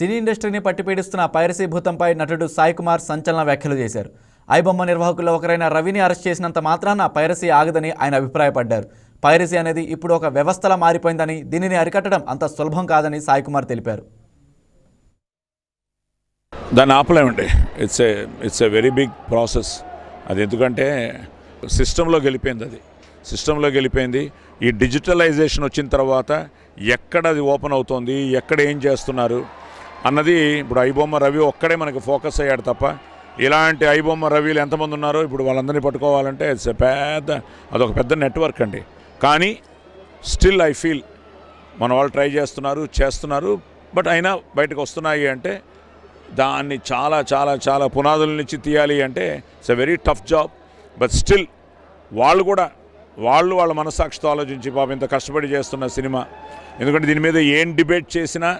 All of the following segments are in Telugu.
సినీ ఇండస్ట్రీని పట్టిపీడిస్తున్న పైరసీ భూతంపై నటుడు సాయి కుమార్ సంచలన వ్యాఖ్యలు చేశారు. ఐబొమ్మ నిర్వాహకుల్లో ఒకరైన రవిని అరెస్ట్ చేసినంత మాత్రాన పైరసీ ఆగదని ఆయన అభిప్రాయపడ్డారు. పైరసీ అనేది ఇప్పుడు ఒక వ్యవస్థలా మారిపోయిందని దీనిని అరికట్టడం అంత సులభం కాదని సాయి కుమార్ తెలిపారు. దాన్ని ఆపలేమండి. It's a it's a very big process అది ఎందుకంటే సిస్టంలో గెలిపోయింది అది. సిస్టంలో గెలిపోయింది. ఈ డిజిటలైజేషన్ వచ్చిన తర్వాత ఎక్కడ అది ఓపెన్ అవుతోంది ఎక్కడ ఏం చేస్తున్నారు అన్నది ఇప్పుడు ఐబొమ్మ రవి ఒక్కడే మనకి ఫోకస్ అయ్యాడు తప్ప ఇలాంటి ఐబొమ్మ రవిలు ఎంతమంది ఉన్నారో ఇప్పుడు వాళ్ళందరినీ పట్టుకోవాలంటే ఇట్స్ ఎ పెద్ద అదొక పెద్ద నెట్వర్క్ అండి. కానీ స్టిల్ ఐ ఫీల్ మన వాళ్ళు ట్రై చేస్తున్నారు చేస్తున్నారు బట్ అయినా బయటకు వస్తున్నాయి అంటే దాన్ని చాలా చాలా చాలా పునాదుల నుంచి తీయాలి అంటే it's a very tough job but still వాళ్ళు కూడా వాళ్ళు వాళ్ళ మనస్సాక్షితో ఆలోచించి పాపం ఇంత కష్టపడి చేస్తున్న సినిమా. ఎందుకంటే దీని మీద ఏం డిబేట్ చేసినా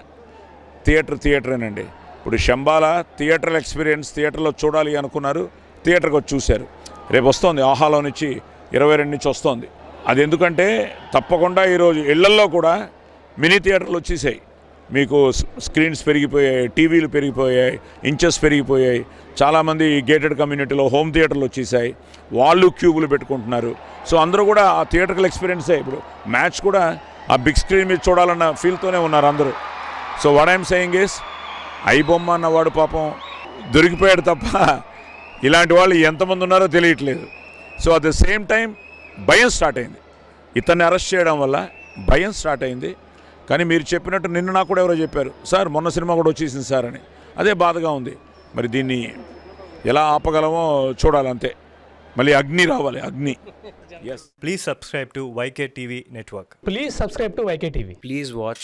థియేటర్ థియేటరేనండి. ఇప్పుడు శంబాల థియేటర్ ఎక్స్పీరియన్స్ థియేటర్లో చూడాలి అనుకున్నారు థియేటర్కి వచ్చి చూశారు. రేపు వస్తుంది ఆహాలో నుంచి ఇరవై రెండు నుంచి వస్తుంది. అది ఎందుకంటే తప్పకుండా ఈరోజు ఇళ్ళల్లో కూడా మినీ థియేటర్లు వచ్చేసాయి. మీకు స్క్రీన్స్ పెరిగిపోయాయి టీవీలు పెరిగిపోయాయి ఇంచెస్ పెరిగిపోయాయి. చాలామంది గేటెడ్ కమ్యూనిటీలో హోమ్ థియేటర్లు వచ్చేసాయి. వాళ్ళు క్యూబులు పెట్టుకుంటున్నారు. సో అందరూ కూడా ఆ థియేటర్కల్ ఎక్స్పీరియన్సే. ఇప్పుడు మ్యాచ్ కూడా ఆ బిగ్ స్క్రీన్ మీద చూడాలన్న ఫీల్తోనే ఉన్నారు అందరూ. So what I'm saying is iBomma అన్నవాడు పాపం దొరికిపోయాడు తప్ప ఇలాంటి వాళ్ళు ఎంతమంది ఉన్నారో తెలియట్లేదు. So at the same time భయం స్టార్ట్ అయింది. ఇతన్ని అరెస్ట్ చేయడం వల్ల భయం స్టార్ట్ అయింది. కానీ మీరు చెప్పినట్టు నిన్న నాకు కూడా ఎవరో చెప్పారు. సార్ మొన్న సినిమా కూడా వచ్చేసింది సార్ అని. అదే బాధగా ఉంది. మరి దీన్ని ఎలా ఆపగలమో చూడాలంతే మళ్ళీ అగ్ని రావాలి అగ్ని. Yes Please subscribe to YK TV Network. Please subscribe to YK TV. Please watch